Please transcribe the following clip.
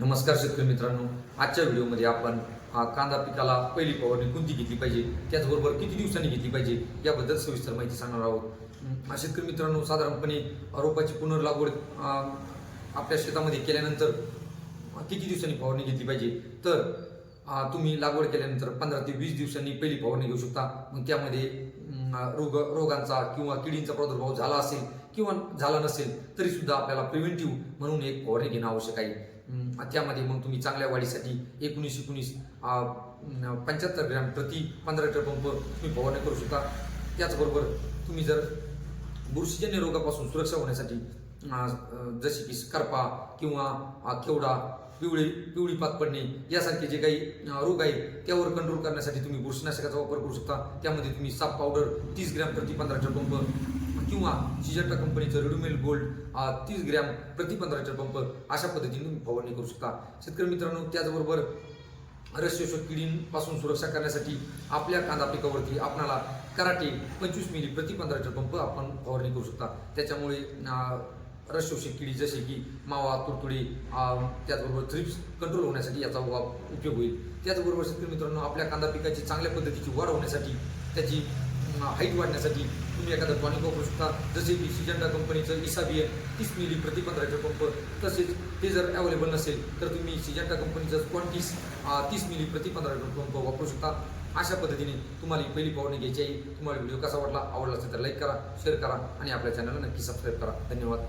नमस्कार शेतकरी मित्रांनो. आजच्या व्हिडिओमध्ये आपण कांदा पिकाला पहिली फवारणी कोणती घेतली पाहिजे? त्याचबरोबर किती दिवसांनी घेतली पाहिजे? याबद्दल सविस्तर माहिती सांगणार आहोत. शेतकरी मित्रांनो साधारणपणे रोपाची पुनर्लागवड आपल्या शेतामध्ये केल्यानंतर किती दिवसांनी फवारणी घेतली पाहिजे? तर तुम्ही लागवड केल्यानंतर पंधरा ते वीस दिवसांनी पहिली फवारणी घेऊ शकता. मग त्यामध्ये रोग रोगांचा किंवा किडींचा प्रादुर्भाव झाला असेल किंवा झाला नसेल तरी सुद्धा आपल्याला प्रिव्हेंटिव्ह म्हणून एक फवारणी घेणं आवश्यक आहे. त्यामध्ये मग तुम्ही चांगल्या वाढीसाठी एकोणीस एकोणीस पंच्याहत्तर ग्रॅम प्रति पंधरा लिटर पंप तुम्ही फवारणी करू शकता. त्याचबरोबर तुम्ही जर बुरशीजन्य रोगापासून सुरक्षा होण्यासाठी जसे की करपा किंवा केवडा पिवळी पिवळी पात पडणे यासारखे जे काही रोग आहे त्यावर कंट्रोल करण्यासाठी तुम्ही बुरशीनाशकाचा वापर करू शकता. त्यामध्ये तुम्ही साप पावडर तीस ग्रॅम प्रति पंधरा पंप किंवा सिजंटा कंपनीचं रेडोमेल गोल्ड तीस ग्रॅम प्रति पंधरा पंप अशा पद्धतीने तुम्ही फवारणी करू शकता. शेतकरी मित्रांनो त्याचबरोबर रसशोषक किडींपासून सुरक्षा करण्यासाठी आपल्या कांदा पिकावरती आपणाला कराटे पंचवीस मिली प्रति पंधरा पंप आपण फवारणी करू शकता. त्याच्यामुळे अं, किडी जसे की मावा तुडतुडी त्याचबरोबर थ्रिप्स कंट्रोल होण्यासाठी याचा वा- उपयोग होईल. त्याचबरोबर शेतकरी मित्रांनो आपल्या कांदा पिकाची चांगल्या पद्धतीची वाढ होण्यासाठी त्याची हाईट वाढण्यासाठी तुम्ही एखादं टॉनिक वापरू शकता. जसे की सिजंडा कंपनीचं इसाबियन तीस मिली प्रति पंधरा लिटर पंप तसेच ते जर अवेलेबल नसेल तर तुम्ही सिजंडा कंपनीचं क्वांटिस तीस मिली प्रति पंधरा लिटर पंप वापरू शकता. अशा पद्धतीने तुम्हाला पहिली पाहुणे घ्यायची आहे. तुम्हाला व्हिडिओ कसा वाटला आवडला असेल तर लाईक करा शेअर करा आणि आपल्या चॅनलला नक्की सबस्क्राईब करा. धन्यवाद.